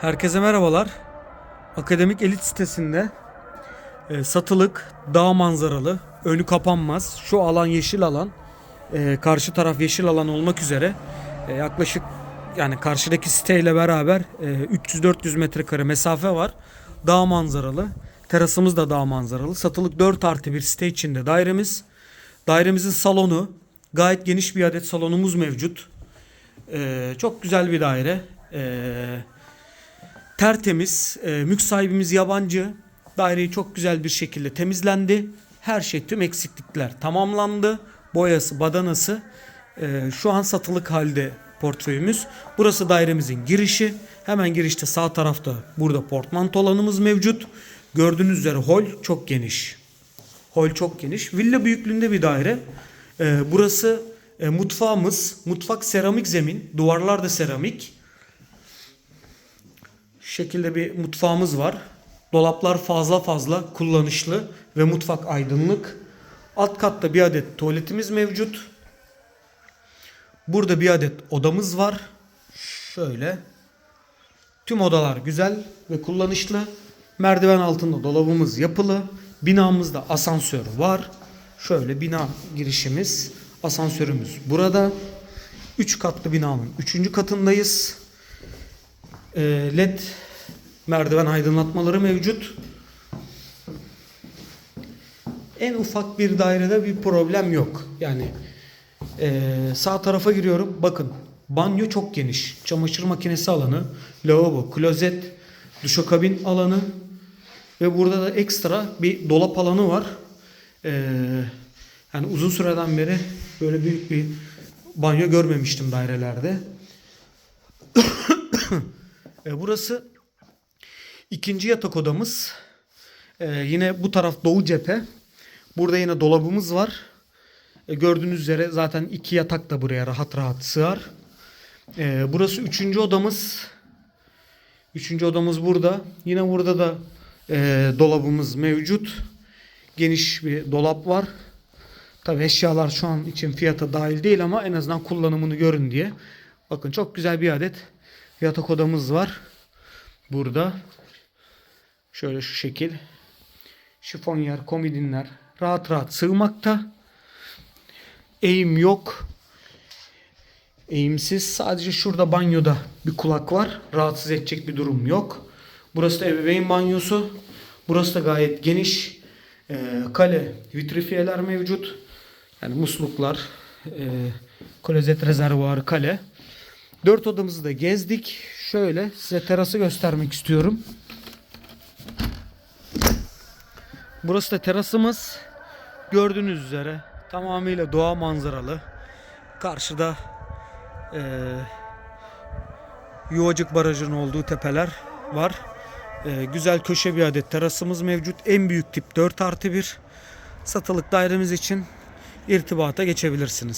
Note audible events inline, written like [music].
Herkese merhabalar. Akademik Elit sitesinde e, satılık, dağ manzaralı, önü kapanmaz. Şu alan yeşil alan, e, karşı taraf yeşil alan olmak üzere e, yaklaşık yani karşıdaki siteyle beraber e, 300-400 metrekare mesafe var. Dağ manzaralı. Terasımız da dağ manzaralı. Satılık 4 artı bir site içinde dairemiz. Dairemizin salonu, gayet geniş bir adet salonumuz mevcut. E, çok güzel bir daire. E, tertemiz. E, mülk sahibimiz yabancı. Daireyi çok güzel bir şekilde temizlendi. Her şey tüm eksiklikler tamamlandı. Boyası, badanası. e, şu an satılık halde portföyümüz. Burası dairemizin girişi. Hemen girişte sağ tarafta burada portmanto alanımız mevcut. Gördüğünüz üzere hol çok geniş. Hol çok geniş. Villa büyüklüğünde bir daire. E, burası e, mutfağımız. Mutfak seramik zemin. Duvarlar da seramik. Şu şekilde bir mutfağımız var. Dolaplar fazla fazla kullanışlı ve mutfak aydınlık. Alt katta bir adet tuvaletimiz mevcut. Burada bir adet odamız var. Şöyle. Tüm odalar güzel ve kullanışlı. Merdiven altında dolabımız yapılı. Binamızda asansör var. Şöyle bina girişimiz. Asansörümüz burada. 3 katlı binanın 3. katındayız. Ee, LED merdiven aydınlatmaları mevcut. En ufak bir dairede bir problem yok. Yani ee, sağ tarafa giriyorum. Bakın banyo çok geniş. Çamaşır makinesi alanı, lavabo, klozet, duşakabin alanı ve burada da ekstra bir dolap alanı var. Ee, yani uzun süreden beri böyle büyük bir banyo görmemiştim dairelerde. [coughs] E, burası ikinci yatak odamız. E, yine bu taraf doğu cephe. Burada yine dolabımız var. E, gördüğünüz üzere zaten iki yatak da buraya rahat rahat sığar. E, burası üçüncü odamız. Üçüncü odamız burada. Yine burada da e, dolabımız mevcut. Geniş bir dolap var. Tabi eşyalar şu an için fiyata dahil değil ama en azından kullanımını görün diye. Bakın çok güzel bir adet yatak odamız var. Burada. Şöyle şu şekil. Şifonyer, komodinler rahat rahat sığmakta. Eğim yok. Eğimsiz. Sadece şurada banyoda bir kulak var. Rahatsız edecek bir durum yok. Burası da ebeveyn banyosu. Burası da gayet geniş. Ee, kale vitrifiyeler mevcut. Yani musluklar, e, klozet rezervuarı, kale. Dört odamızı da gezdik. Şöyle size terası göstermek istiyorum. Burası da terasımız. Gördüğünüz üzere tamamıyla doğa manzaralı. Karşıda e, Yuvacık Barajı'nın olduğu tepeler var. E, güzel köşe bir adet terasımız mevcut. En büyük tip 4 artı 1. Satılık dairemiz için irtibata geçebilirsiniz.